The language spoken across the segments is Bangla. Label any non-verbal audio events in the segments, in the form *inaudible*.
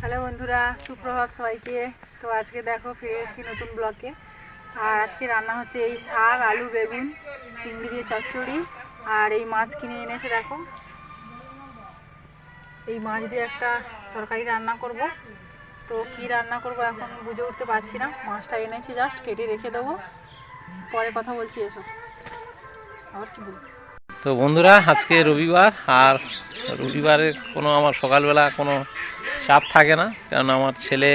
হ্যালো বন্ধুরা, সুপ্রভাত সবাইকে। তো আজকে দেখো ফিরে এসেছি নতুন ব্লকে। আর আজকে রান্না হচ্ছে এই শাক, আলু, বেগুন, চিংড়ি দিয়ে চচ্চড়ি আর এই মাছ কিনে এনেছে দেখো। এই মাছ দিয়ে একটা তরকারি রান্না করব। তো কি রান্না করব এখন বুঝে উঠতে পারছি না। মাছটা এনেছি জাস্ট কেটে রেখে দেবো। পরে কথা বলছি, এসো। আবার কি বলব? তো বন্ধুরা, আজকে রবিবার, আর রবিবারে কোনো আমার সকালবেলা কোনো চাপ থাকে না, কারণ আমার ছেলে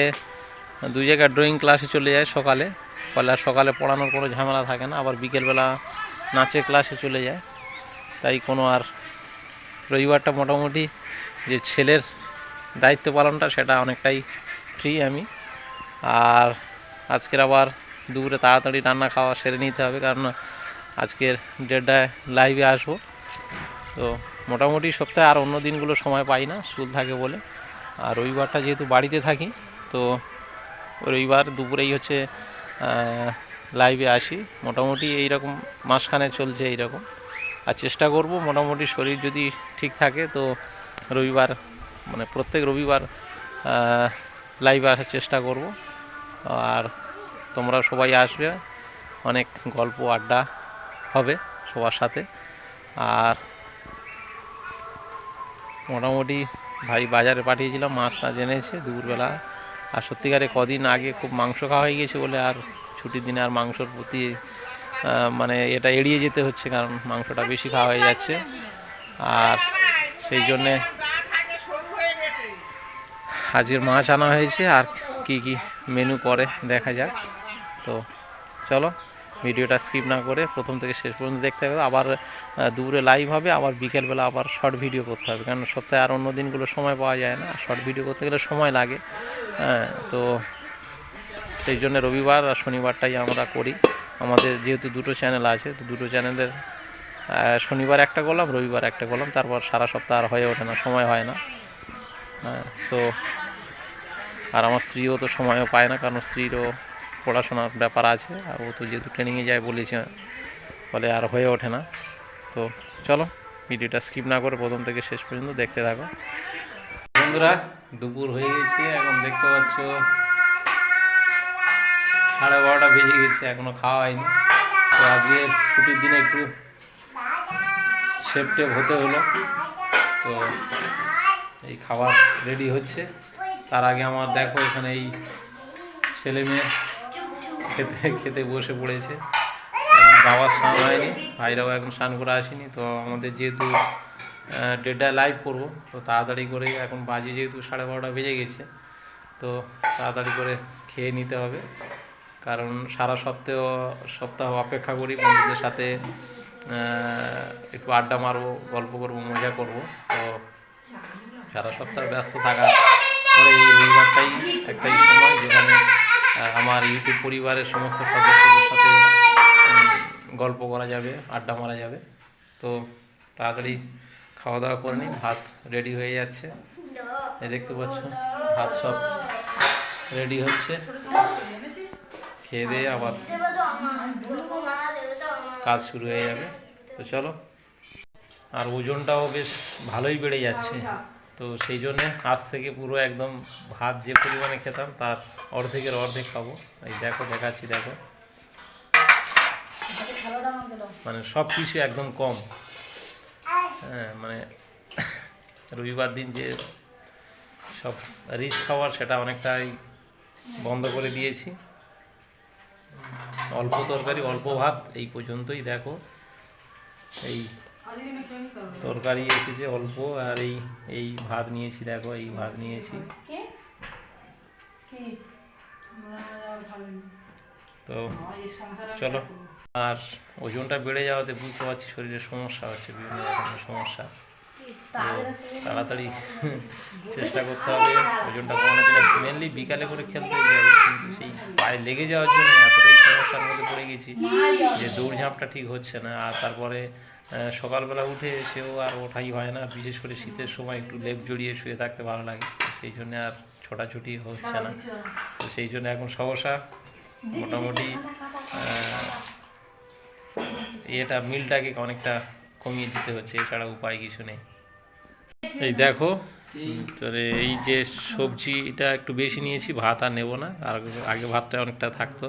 দুই জায়গায় ড্রয়িং ক্লাসে চলে যায় সকালে। ফলে আর সকালে পড়ানোর কোনো ঝামেলা থাকে না, আবার বিকেলবেলা নাচের ক্লাসে চলে যায়। তাই কোনো আর রবিবারটা মোটামুটি যে ছেলের দায়িত্ব পালনটা সেটা অনেকটাই ফ্রি আমি। আর আজকের আবার দুপুরে তাড়াতাড়ি রান্না খাওয়া সেরে নিতে হবে, কারণ আজকের ডেটটায় লাইভে আসব। তো মোটামুটি সপ্তাহে আর অন্য দিনগুলো সময় পাই না, স্কুল থাকে বলে। আর রবিবারটা যেহেতু বাড়িতে থাকি, তো রবিবার দুপুরেই হচ্ছে লাইভে আসি। মোটামুটি এইরকম মাসখানে চলছে এইরকম। আর চেষ্টা করব, মোটামুটি শরীর যদি ঠিক থাকে, তো রবিবার মানে প্রত্যেক রবিবার লাইভে আসার চেষ্টা করব। আর তোমরা সবাই আসবে, অনেক গল্প, আড্ডা হবে সবার সাথে। আর মোটামুটি ভাই বাজারে পাঠিয়েছিলাম, মাছটা জেনেছে দুপুরবেলা। আর সত্যিকারে কদিন আগে খুব মাংস খাওয়া হয়ে গেছে বলে আর ছুটির দিনে আর মাংসর প্রতি মানে এটা এড়িয়ে যেতে হচ্ছে কারণ মাংসটা বেশি খাওয়া হয়ে যাচ্ছে। আর সেই জন্যে আজকের মাছ আনা হয়েছে, আর কি কি মেনু পরে দেখা যাক। তো চলো। ভিডিওটা স্কিপ না করে প্রথম থেকে শেষ পর্যন্ত দেখতে হবে। আবার দুপুরে লাইভ হবে, আবার বিকেলবেলা আবার শর্ট ভিডিও করতে হবে। কারণ সপ্তাহে আর অন্য দিনগুলো সময় পাওয়া যায় না। শর্ট ভিডিও করতে গেলে সময় লাগে। হ্যাঁ তো সেই জন্য রবিবার আর শনিবারটাই আমরা করি। আমাদের যেহেতু দুটো চ্যানেল আছে, তো দুটো চ্যানেলের শনিবার একটা করলাম রবিবার একটা করলাম তারপর সারা সপ্তাহ আর হয়ে ওঠে না, সময় হয় না। হ্যাঁ তো, আর আমার স্ত্রীও তো সময়ও পায় না, কারণ স্ত্রীরও পড়াশোনার ব্যাপার আছে, আর ও তো যেহেতু ট্রেনিংয়ে যায় বলেছে, ফলে আর হয়ে ওঠে না। তো চলো, ভিডিওটা স্কিপ না করে প্রথম থেকে শেষ পর্যন্ত দেখতে থাকো। বন্ধুরা, দুপুর হয়ে গেছে, এখন দেখতে পাচ্ছ সাড়ে বারোটা বেজে গেছে, এখনও খাওয়া হয়নি। তো আজকে ছুটির দিনে একটু সেফটেপ হতে হলো। তো এই খাবার রেডি হচ্ছে। তার আগে আমার দেখো এখানে এই ছেলে মেয়ে খেতে খেতে বসে পড়েছে। বাবার স্নান হয়নি, ভাইরাও এখন স্নান করে আসেনি, তো আমাদের যেহেতু ডেটায় লাইভ করব, তো তাড়াতাড়ি করে এখন বাজে যেহেতু সাড়ে বারোটা বেজে গেছে, তো তাড়াতাড়ি করে খেয়ে নিতে হবে। কারণ সারা সপ্তাহ সপ্তাহ অপেক্ষা করি, বন্ধুদের সাথে একটু আড্ডা মারবো, গল্প করব, মজা করব, তো সারা সপ্তাহ ব্যস্ত থাকার পরে এই রবিবারটাই একটাই সময় যেখানে আমার ইউটিউব পরিবারের সমস্ত সদস্যদের সাথে গল্প করা যাবে, আড্ডা মারা যাবে। তো তাড়াতাড়ি খাওয়া দাওয়া করে নিই ভাত রেডি হয়ে যাচ্ছে। এই দেখতে পাচ্ছ ভাত সব রেডি হচ্ছে। খেয়ে দিয়ে আবার কাজ শুরু হয়ে যাবে। তো চলো, আর ওজনটাও বেশ ভালোই বেড়ে যাচ্ছে। তো সেই জন্যে আজ থেকে পুরো একদম ভাত যে পরিমাণে খেতাম, তার অর্ধেকের অর্ধেক খাব। এই দেখো, দেখাচ্ছি, দেখো। মানে সব কিছু একদম কম। হ্যাঁ মানে রবিবার দিন যে সব রিচ খাবার সেটা অনেকটাই বন্ধ করে দিয়েছি। অল্প তরকারি, অল্প ভাত, এই পর্যন্তই দেখো। এই তরকারি এসেছে অল্প আর এই এই ভাত নিয়েছি দেখো এই ভাত নিয়েছি। তো চলো। আর ওজনটা বেড়ে যাওয়াতে বুঝতে পারছি শরীরের সমস্যা হচ্ছে বিভিন্ন রকমের সমস্যা। তো তাড়াতাড়ি *laughs* চেষ্টা করতে হবে ওজনটা কমানোর জন্য। মেনলি বিকালে করে খেলতে যাই কিন্তু সেই পায়ে লেগে যাওয়ার জন্য এতটাই সমস্যার মধ্যে পড়ে গেছি যে দৌড়ঝাঁপটা ঠিক হচ্ছে না। আর তারপরে সকালবেলা উঠে সেও আর ওঠাই হয় না। বিশেষ করে শীতের সময় একটু লেপ জড়িয়ে শুয়ে থাকতে ভালো লাগে। সেই জন্য আর ছোটাছুটি হচ্ছে না। তো সেই জন্য এখন সমস্যা। মোটামুটি এটা মিলটাকে অনেকটা কমিয়ে দিতে হচ্ছে। এছাড়া উপায় কিছু নেই। এই দেখো তোর এই যে সবজিটা একটু বেশি নিয়েছি। ভাত আর নেব না। আর আগে ভাতটা অনেকটা থাকতো।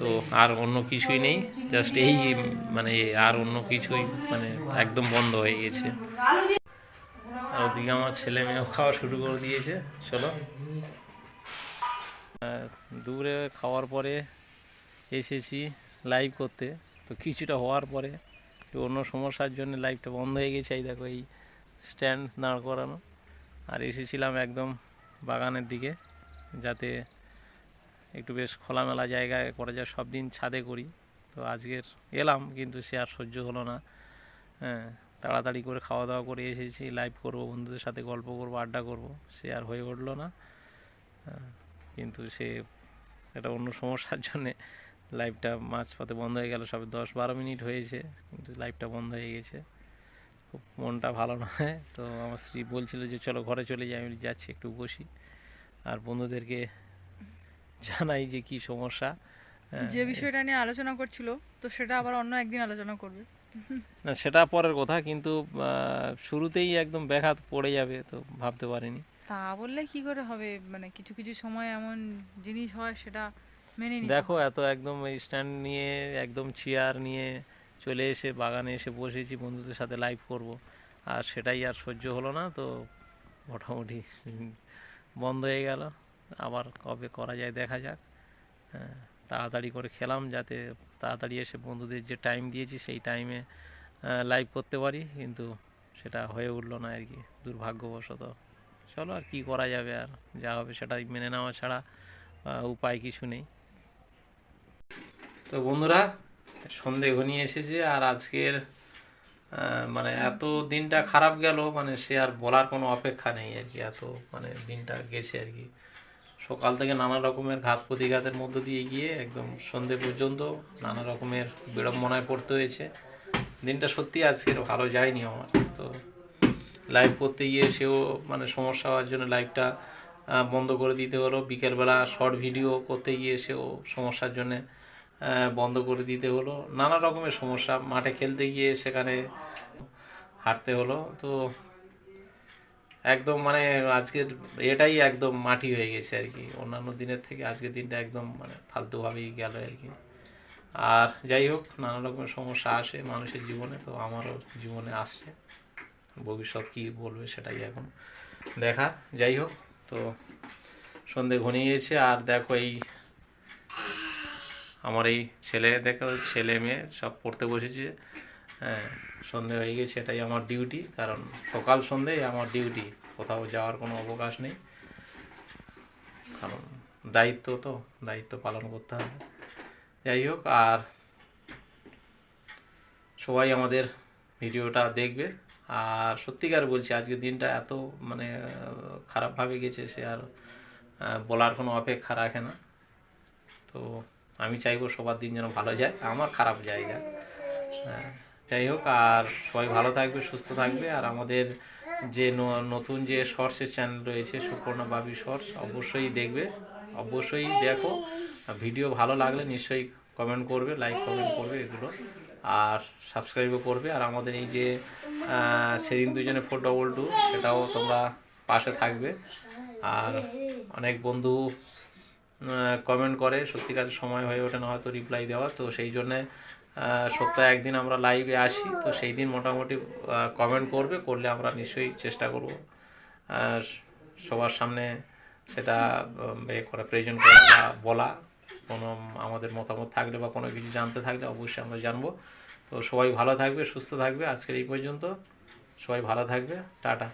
তো আর অন্য কিছুই নেই। জাস্ট এই মানে আর অন্য কিছুই মানে একদম বন্ধ হয়ে গেছে। আর ওদিকে আমার ছেলে মেয়েও খাওয়া শুরু করে দিয়েছে। চলো। দুপুরে খাওয়ার পরে এসেছি লাইভ করতে। তো কিছুটা হওয়ার পরে অন্য সমস্যার জন্য লাইভটা বন্ধ হয়ে গেছে। এই দেখো, এই স্ট্যান্ড দাঁড় করানো। আর এসেছিলাম একদম বাগানের দিকে, যাতে একটু বেশ খোলামেলা জায়গায় করা যায় সব দিন ছাদে করি। তো আজকের এলাম কিন্তু সে আর সহ্য হলো না। হ্যাঁ তাড়াতাড়ি করে খাওয়া দাওয়া করে এসেছি লাইভ করব বন্ধুদের সাথে গল্প করব আড্ডা করব। সে আর হয়ে উঠল না। হ্যাঁ, কিন্তু সে এটা অন্য সমস্যার জন্যে লাইভটা মাঝপথে বন্ধ হয়ে গেল। সবে দশ বারো মিনিট হয়েছে কিন্তু লাইভটা বন্ধ হয়ে গেছে। খুব মনটা ভালো নয় তো আমার স্ত্রী বলছিল যে চলো ঘরে চলে যাই। আমি যাচ্ছি একটু বসি। আর বন্ধুদেরকে জানাই যে কি সমস্যা। হ্যাঁ, যে বিষয়টা নিয়ে আলোচনা করছিল তো সেটা আবার অন্য একদিন আলোচনা করবে। না সেটা পরের কথা কিন্তু শুরুতেই একদম ব্যাঘাত পড়ে যাবে তো ভাবতে পারিনি। তা বললে কি করে হবে? মানে কিছু কিছু সময় এমন জিনিস হয় সেটা মেনে নিতে দেখো এত একদম স্ট্যান্ড নিয়ে একদম চেয়ার নিয়ে চলে এসে বাগানে এসে বসেছি বন্ধুদের সাথে লাইভ করব। আর সেটাই আর সহ্য হলো না তো মোটামুটি বন্ধ হয়ে গেল। আবার কবে করা যায় দেখা যাক। হ্যাঁ, তাড়াতাড়ি করে খেলাম যাতে তাড়াতাড়ি এসে বন্ধুদের যে টাইম দিয়েছি সেই টাইমে লাইভ করতে পারি কিন্তু সেটা হয়ে উঠল না আর কি দুর্ভাগ্যবশত। চলো আর কি করা যাবে আর যা হবে সেটাই মেনে নেওয়া ছাড়া উপায় কিছু নেই। তো বন্ধুরা সন্ধে ঘনিয়ে এসেছে আর আজকের মানে এত দিনটা খারাপ গেল মানে সে আর বলার কোনো অপেক্ষা নেই আর কি এত মানে দিনটা গেছে আর কি। সকাল থেকে নানা রকমের ঘাত প্রতিঘাতের মধ্য দিয়ে গিয়ে একদম সন্ধে পর্যন্ত নানা রকমের বিড়ম্বনায় পড়তে হয়েছে। দিনটা সত্যি আজকের ভালো যায়নি আমার। তো লাইভ করতে গিয়ে সেও মানে সমস্যা হওয়ার জন্য লাইভটা বন্ধ করে দিতে হলো। বিকেলবেলা শর্ট ভিডিও করতে গিয়ে সেও সমস্যার জন্য বন্ধ করে দিতে হলো। নানা রকমের সমস্যা, মাঠে খেলতে গিয়ে সেখানে হাঁটতে হলো। তো একদম মানে আজকের এটাই একদম মাটি হয়ে গেছে আর কি। অন্যান্য দিনের থেকে আজকের দিনটা একদম মানে ফালতুভাবেই গেল আর কি। আর যাই হোক, নানা রকমের সমস্যা আসে মানুষের জীবনে, তো আমারও জীবনে আসছে। ভবিষ্যৎ কি বলবে সেটাই এখন দেখা যাই হোক, তো সন্ধে ঘনিয়ে গেছে। আর দেখো এই আমার এই ছেলে, দেখো ছেলে মেয়ে সব পড়তে বসেছে। হ্যাঁ সন্ধে হয়ে গেছে এটাই আমার ডিউটি কারণ সকাল সন্ধেই আমার ডিউটি কোথাও যাওয়ার কোনো অবকাশ নেই। কারণ দায়িত্ব তো দায়িত্ব পালন করতে হবে। যাই হোক আর সবাই আমাদের ভিডিওটা দেখবে। আর সত্যিকার বলছি আজকের দিনটা এত মানে খারাপভাবে গেছে সে আর বলার কোনো অপেক্ষা রাখে না। তো আমি চাইব সবার দিন যেন ভালো যায় আমার খারাপ জায়গা। হ্যাঁ, যাই হোক, আর সবাই ভালো থাকবে, সুস্থ থাকবে। আর আমাদের যে নতুন যে শর্টসের চ্যানেল রয়েছে, সুপর্ণা বাবি শর্টস, অবশ্যই দেখবে, অবশ্যই দেখো। ভিডিও ভালো লাগলে নিশ্চয়ই কমেন্ট করবে লাইক কমেন্ট করবে এগুলো। আর সাবস্ক্রাইবও করবে। আর আমাদের এই যে সেদিন দুজনে ফোর ডবল টু সেটাও তোমরা পাশে থাকবে। আর অনেক বন্ধু কমেন্ট করে, সত্যিকারের সময় হয়ে ওঠে না হয়তো রিপ্লাই দেওয়া তো সেই জন্যে সপ্তাহে একদিন আমরা লাইভে আসি, তো সেই দিন মোটামুটি কমেন্ট করবে, করলে আমরা নিশ্চয়ই চেষ্টা করব। সবার সামনে সেটা এ করা প্রেজেন্ট করা বা বলা, কোনো আমাদের মতামত থাকলে বা কোনো কিছু জানতে থাকলে অবশ্যই আমরা জানব। তো সবাই ভালো থাকবে, সুস্থ থাকবে, আজকের এই পর্যন্ত। সবাই ভালো থাকবে, টাটা।